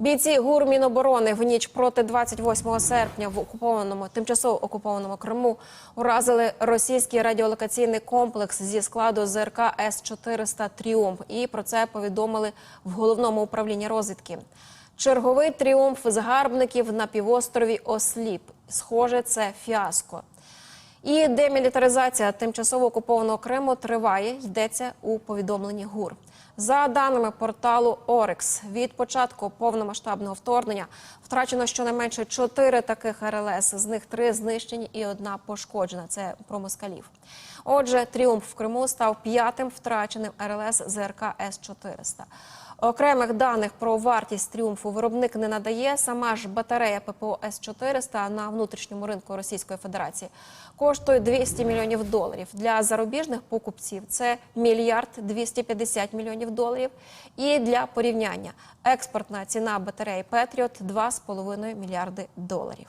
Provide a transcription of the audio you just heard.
Бійці ГУР Міноборони в ніч проти 28 серпня в окупованому тимчасово окупованому Криму уразили російський радіолокаційний комплекс зі складу ЗРК С 400 Тріумф. І про це повідомили в головному управлінні розвідки. Черговий тріумф загарбників на півострові Осліп. Схоже, це фіаско. І демілітаризація тимчасово окупованого Криму триває, йдеться у повідомленні ГУР. За даними порталу Орекс, від початку повномасштабного вторгнення втрачено щонайменше чотири таких РЛС. З них три знищені і одна пошкоджена. Це про москалів. Отже, тріумф в Криму став п'ятим втраченим РЛС ЗРК С 400 Окремих даних про вартість тріумфу виробник не надає. Сама ж батарея ППО С-400 на внутрішньому ринку Російської Федерації коштує 200 мільйонів доларів. Для зарубіжних покупців це мільярд 250 мільйонів доларів. І для порівняння експортна ціна батареї Петріот 2,5 мільярди доларів.